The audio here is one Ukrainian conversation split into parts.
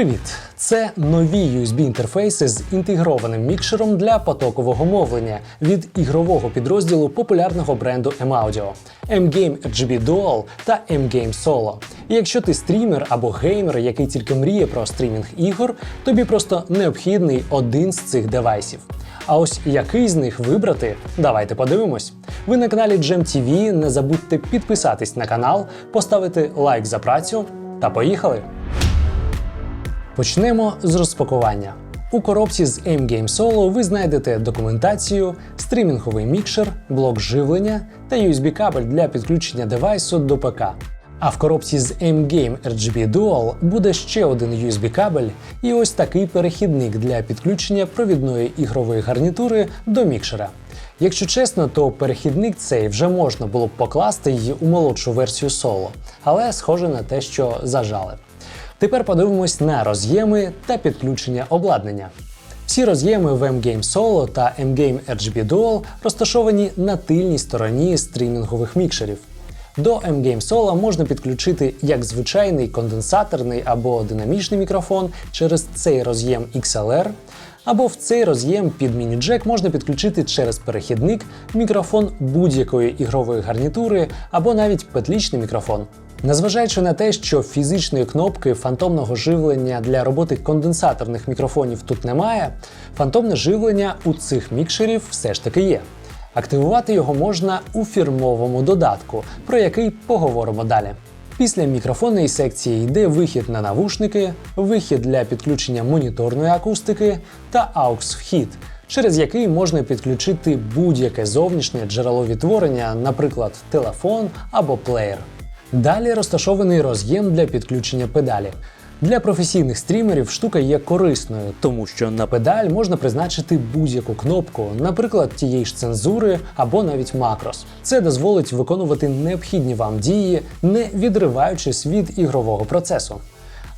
Привіт! Це нові USB-інтерфейси з інтегрованим мікшером для потокового мовлення від ігрового підрозділу популярного бренду M-Audio M-Game RGB Dual та M-Game Solo. І якщо ти стрімер або геймер, який тільки мріє про стрімінг ігор, тобі просто необхідний один з цих девайсів. А ось який з них вибрати, давайте подивимось. Ви на каналі TV, не забудьте підписатись на канал, поставити лайк за працю та поїхали! Почнемо з розпакування. У коробці з M-Game Solo ви знайдете документацію, стрімінговий мікшер, блок живлення та USB-кабель для підключення девайсу до ПК. А в коробці з M-Game RGB Dual буде ще один USB-кабель і ось такий перехідник для підключення провідної ігрової гарнітури до мікшера. Якщо чесно, то перехідник цей вже можна було б покласти й у молодшу версію Solo, але схоже на те, що зажали. Тепер подивимось на роз'єми та підключення обладнання. Всі роз'єми в M-Game Solo та M-Game RGB Dual розташовані на тильній стороні стрімінгових мікшерів. До M-Game Solo можна підключити як звичайний конденсаторний або динамічний мікрофон через цей роз'єм XLR, або в цей роз'єм під міні-джек можна підключити через перехідник мікрофон будь-якої ігрової гарнітури або навіть петлічний мікрофон. Незважаючи на те, що фізичної кнопки фантомного живлення для роботи конденсаторних мікрофонів тут немає, фантомне живлення у цих мікшерів все ж таки є. Активувати його можна у фірмовому додатку, про який поговоримо далі. Після мікрофонної секції йде вихід на навушники, вихід для підключення моніторної акустики та AUX-вхід, через який можна підключити будь-яке зовнішнє джерело відтворення, наприклад, телефон або плеєр. Далі розташований роз'єм для підключення педалі. Для професійних стрімерів штука є корисною, тому що на педаль можна призначити будь-яку кнопку, наприклад, тієї ж цензури або навіть макрос. Це дозволить виконувати необхідні вам дії, не відриваючись від ігрового процесу.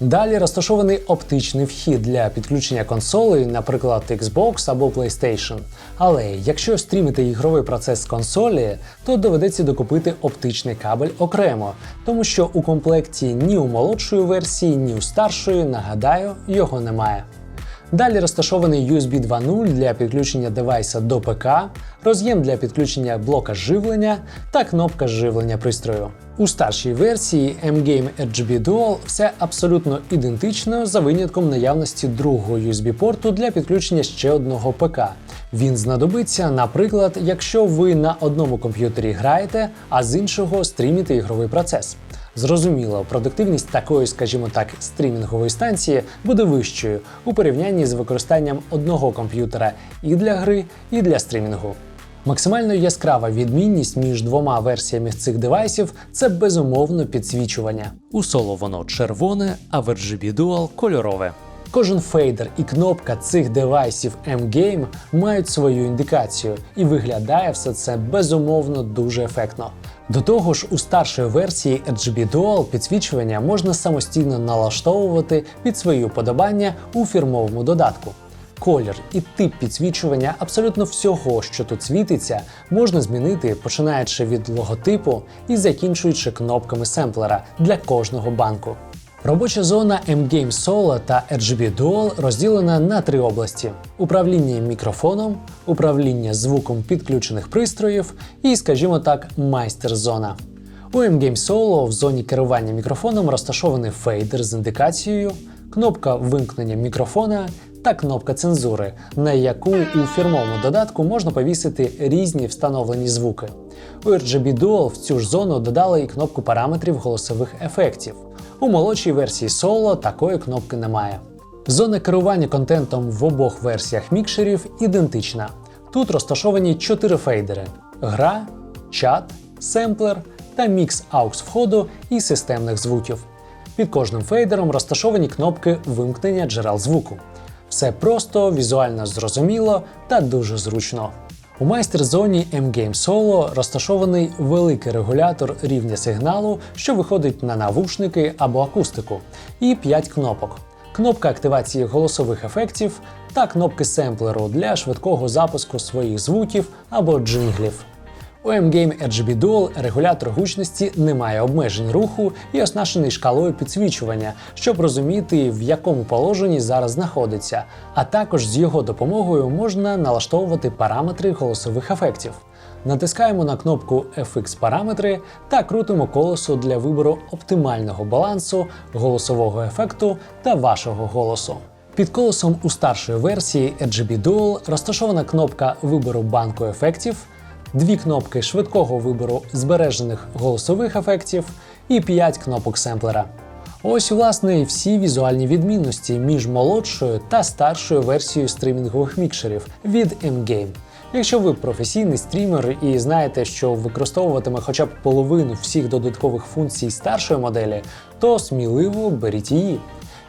Далі розташований оптичний вхід для підключення консолей, наприклад, Xbox або PlayStation. Але якщо стрімити ігровий процес з консолі, то доведеться докупити оптичний кабель окремо, тому що у комплекті ні у молодшої версії, ні у старшої, нагадаю, його немає. Далі розташований USB 2.0 для підключення девайса до ПК, роз'єм для підключення блока живлення та кнопка живлення пристрою. У старшій версії M-Game RGB Dual все абсолютно ідентично за винятком наявності другого USB-порту для підключення ще одного ПК. Він знадобиться, наприклад, якщо ви на одному комп'ютері граєте, а з іншого стріміте ігровий процес. Зрозуміло, продуктивність такої, скажімо так, стрімінгової станції буде вищою у порівнянні з використанням одного комп'ютера і для гри, і для стрімінгу. Максимально яскрава відмінність між двома версіями цих девайсів це безумовно підсвічування. У соло воно червоне, а в RGB Dual кольорове. Кожен фейдер і кнопка цих девайсів M-Game мають свою індикацію, і виглядає все це безумовно дуже ефектно. До того ж, у старшої версії RGB Dual підсвічування можна самостійно налаштовувати під свої уподобання у фірмовому додатку. Колір і тип підсвічування абсолютно всього, що тут світиться, можна змінити починаючи від логотипу і закінчуючи кнопками семплера для кожного банку. Робоча зона M-Game Solo та RGB Dual розділена на три області: управління мікрофоном, управління звуком підключених пристроїв і, скажімо так, майстер-зона. У M-Game Solo в зоні керування мікрофоном розташований фейдер з індикацією, кнопка вимкнення мікрофона та кнопка цензури, на яку у фірмовому додатку можна повісити різні встановлені звуки. У RGB Dual в цю ж зону додали і кнопку параметрів голосових ефектів. У молодшій версії Solo такої кнопки немає. Зона керування контентом в обох версіях мікшерів ідентична. Тут розташовані чотири фейдери: гра, чат, семплер та мікс AUX входу і системних звуків. Під кожним фейдером розташовані кнопки вимкнення джерел звуку. Все просто, візуально зрозуміло та дуже зручно. У майстер-зоні M-Game Solo розташований великий регулятор рівня сигналу, що виходить на навушники або акустику, і 5 кнопок. Кнопка активації голосових ефектів та кнопки семплеру для швидкого запуску своїх звуків або джинглів. У M-Game RGB Dual регулятор гучності не має обмежень руху і оснащений шкалою підсвічування, щоб розуміти, в якому положенні зараз знаходиться. А також з його допомогою можна налаштовувати параметри голосових ефектів. Натискаємо на кнопку FX параметри та крутимо колесо для вибору оптимального балансу, голосового ефекту та вашого голосу. Під колесом у старшої версії RGB Dual розташована кнопка вибору банку ефектів, дві кнопки швидкого вибору збережених голосових ефектів і 5 кнопок семплера. Ось, власне, і всі візуальні відмінності між молодшою та старшою версією стрімінгових мікшерів від M-Game. Якщо ви професійний стрімер і знаєте, що використовуватиме хоча б половину всіх додаткових функцій старшої моделі, то сміливо беріть її.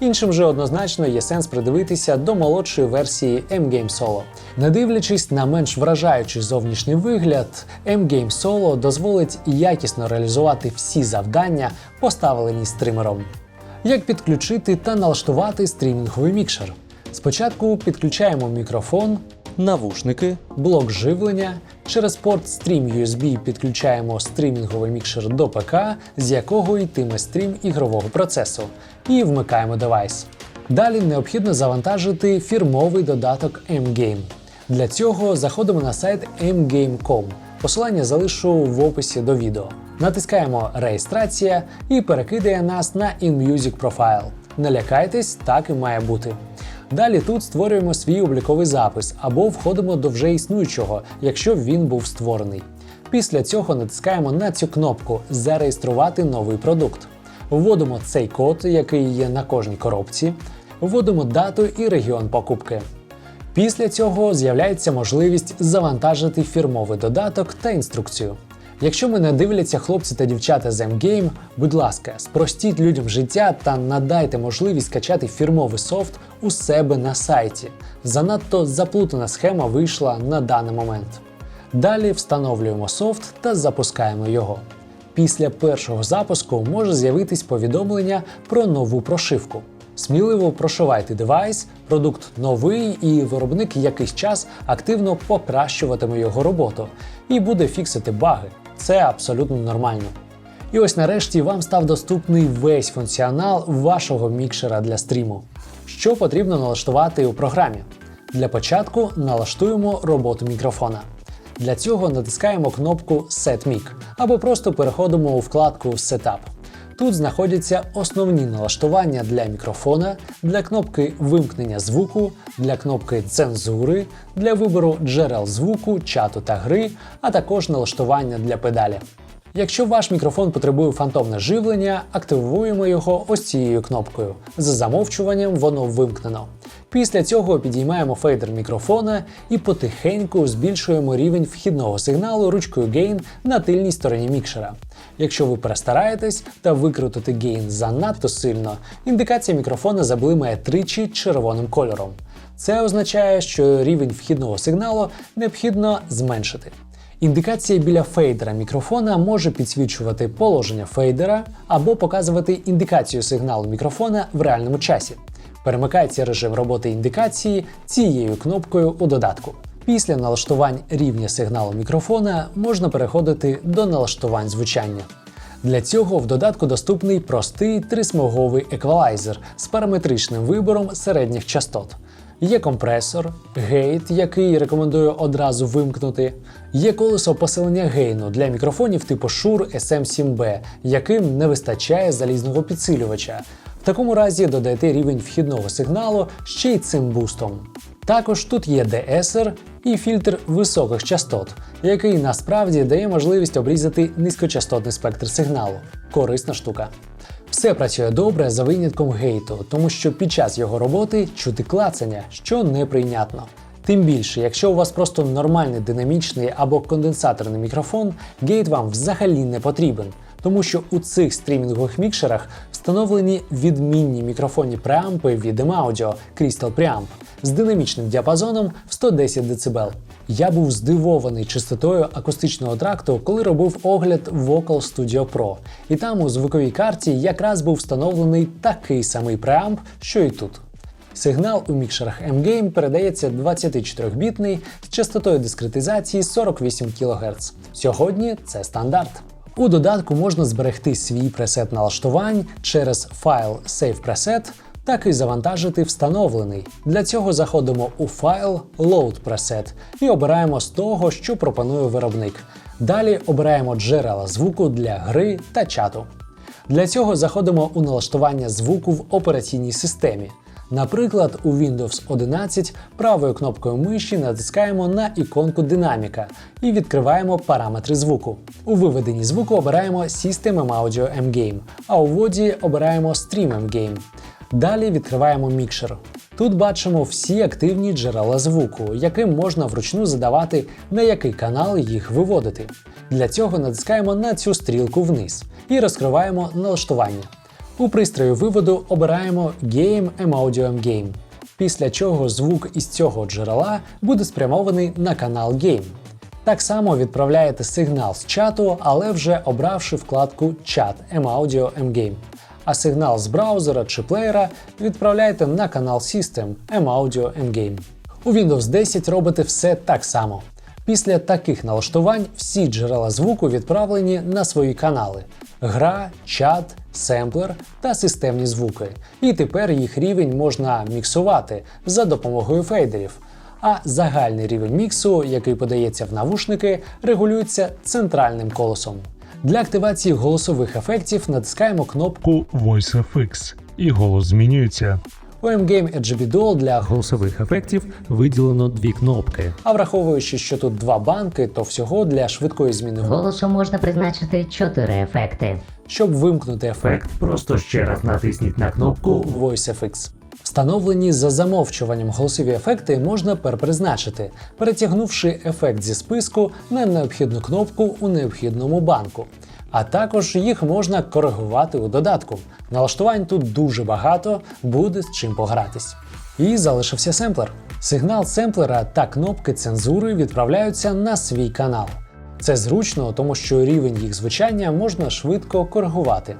Іншим же однозначно є сенс придивитися до молодшої версії M-Game Solo. Не дивлячись на менш вражаючий зовнішній вигляд, M-Game Solo дозволить якісно реалізувати всі завдання, поставлені стримером. Як підключити та налаштувати стрімінговий мікшер? Спочатку підключаємо мікрофон, навушники, блок живлення. Через порт Stream USB підключаємо стрімінговий мікшер до ПК, з якого йтиме стрім ігрового процесу, і вмикаємо девайс. Далі необхідно завантажити фірмовий додаток M-Game. Для цього заходимо на сайт mgame.com. Посилання залишу в описі до відео. Натискаємо Реєстрація і перекидає нас на InMusic Profile. Не лякайтесь, так і має бути. Далі тут створюємо свій обліковий запис або входимо до вже існуючого, якщо він був створений. Після цього натискаємо на цю кнопку Зареєструвати новий продукт. Вводимо цей код, який є на кожній коробці, вводимо дату і регіон покупки. Після цього з'являється можливість завантажити фірмовий додаток та інструкцію. Якщо мене дивляться хлопці та дівчата з M-Game, будь ласка, спростіть людям життя та надайте можливість качати фірмовий софт у себе на сайті. Занадто заплутана схема вийшла на даний момент. Далі встановлюємо софт та запускаємо його. Після першого запуску може з'явитись повідомлення про нову прошивку. Сміливо прошивайте девайс, продукт новий, і виробник якийсь час активно покращуватиме його роботу і буде фіксити баги. Це абсолютно нормально. І ось нарешті вам став доступний весь функціонал вашого мікшера для стріму. Що потрібно налаштувати у програмі? Для початку налаштуємо роботу мікрофона. Для цього натискаємо кнопку Set Mic або просто переходимо у вкладку Setup. Тут знаходяться основні налаштування для мікрофона, для кнопки вимкнення звуку, для кнопки цензури, для вибору джерел звуку, чату та гри, а також налаштування для педалі. Якщо ваш мікрофон потребує фантомне живлення, активуємо його ось цією кнопкою. За замовчуванням воно вимкнено. Після цього підіймаємо фейдер мікрофона і потихеньку збільшуємо рівень вхідного сигналу ручкою Gain на тильній стороні мікшера. Якщо ви перестараєтесь та викрутите гейн занадто сильно, індикація мікрофона заблимає тричі червоним кольором. Це означає, що рівень вхідного сигналу необхідно зменшити. Індикація біля фейдера мікрофона може підсвічувати положення фейдера або показувати індикацію сигналу мікрофона в реальному часі. Перемикається режим роботи індикації цією кнопкою у додатку. Після налаштувань рівня сигналу мікрофона можна переходити до налаштувань звучання. Для цього в додатку доступний простий трисмуговий еквалайзер з параметричним вибором середніх частот. Є компресор, гейт, який рекомендую одразу вимкнути. Є колесо посилення гейну для мікрофонів типу Shure SM7B, яким не вистачає залізного підсилювача. В такому разі додайте рівень вхідного сигналу ще й цим бустом. Також тут є DSR і фільтр високих частот, який насправді дає можливість обрізати низькочастотний спектр сигналу. Корисна штука. Все працює добре за винятком гейту, тому що під час його роботи чути клацання, що неприйнятно. Тим більше, якщо у вас просто нормальний динамічний або конденсаторний мікрофон, гейт вам взагалі не потрібен, тому що у цих стрімінгових мікшерах встановлені відмінні мікрофонні преампи від M-Audio Crystal Preamp з динамічним діапазоном в 110 дБ. Я був здивований чистотою акустичного тракту, коли робив огляд Vocal Studio Pro. І там у звуковій карті якраз був встановлений такий самий преамп, що і тут. Сигнал у мікшерах M-Game передається 24-бітний з частотою дискретизації 48 кГц. Сьогодні це стандарт. У додатку можна зберегти свій пресет налаштувань через файл Save Preset, так і завантажити встановлений. Для цього заходимо у файл Load Preset і обираємо з того, що пропонує виробник. Далі обираємо джерела звуку для гри та чату. Для цього заходимо у налаштування звуку в операційній системі. Наприклад, у Windows 11 правою кнопкою миші натискаємо на іконку динаміка і відкриваємо параметри звуку. У виведенні звуку обираємо System Audio M-Game, а у вводі обираємо Stream M-Game. Далі відкриваємо мікшер. Тут бачимо всі активні джерела звуку, яким можна вручну задавати, на який канал їх виводити. Для цього натискаємо на цю стрілку вниз і розкриваємо налаштування. У пристрої виводу обираємо Game Audio Game, після чого звук із цього джерела буде спрямований на канал Game. Так само відправляєте сигнал з чату, але вже обравши вкладку Chat M Audio M Game. А сигнал з браузера чи плеєра відправляєте на канал System M Audio M Game. У Windows 10 робите все так само. Після таких налаштувань всі джерела звуку відправлені на свої канали: гра, чат, семплер та системні звуки. І тепер їх рівень можна міксувати за допомогою фейдерів. А загальний рівень міксу, який подається в навушники, регулюється центральним колесом. Для активації голосових ефектів натискаємо кнопку VoiceFX, і голос змінюється. У M-Game RGB Dual для голосових ефектів виділено дві кнопки. А враховуючи, що тут два банки, то всього для швидкої зміни голосу. Можна призначити чотири ефекти. Щоб вимкнути Ефект просто ще раз натисніть на кнопку VoiceFX. Встановлені за замовчуванням голосові ефекти можна перепризначити, перетягнувши ефект зі списку на необхідну кнопку у необхідному банку. А також їх можна коригувати у додатку. Налаштувань тут дуже багато, буде з чим погратись. І залишився семплер. Сигнал семплера та кнопки цензури відправляються на свій канал. Це зручно, тому що рівень їх звучання можна швидко коригувати.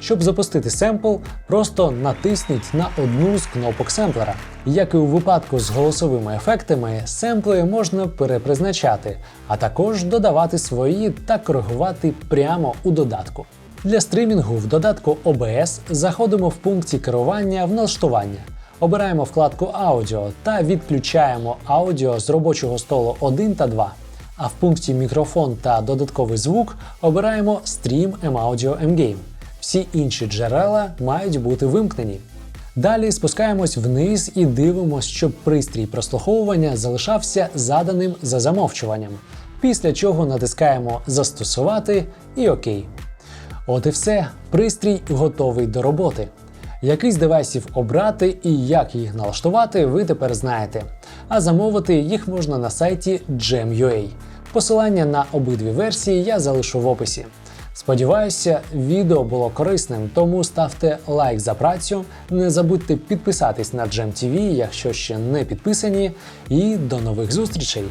Щоб запустити семпл, просто натисніть на одну з кнопок семплера. Як і у випадку з голосовими ефектами, семпли можна перепризначати, а також додавати свої та коригувати прямо у додатку. Для стримінгу в додатку OBS заходимо в пункті керування в налаштування. Обираємо вкладку Аудіо та відключаємо аудіо з робочого столу 1 та 2. А в пункті мікрофон та додатковий звук обираємо Stream M Audio M Game. Всі інші джерела мають бути вимкнені. Далі спускаємось вниз і дивимося, щоб пристрій прослуховування залишався заданим за замовчуванням. Після чого натискаємо Застосувати і ОК. От і все, пристрій готовий до роботи. Який з девайсів обрати і як їх налаштувати, ви тепер знаєте. А замовити їх можна на сайті Gem.ua. Посилання на обидві версії я залишу в описі. Сподіваюся, відео було корисним, тому ставте лайк за працю, не забудьте підписатись на TV, якщо ще не підписані, і до нових зустрічей!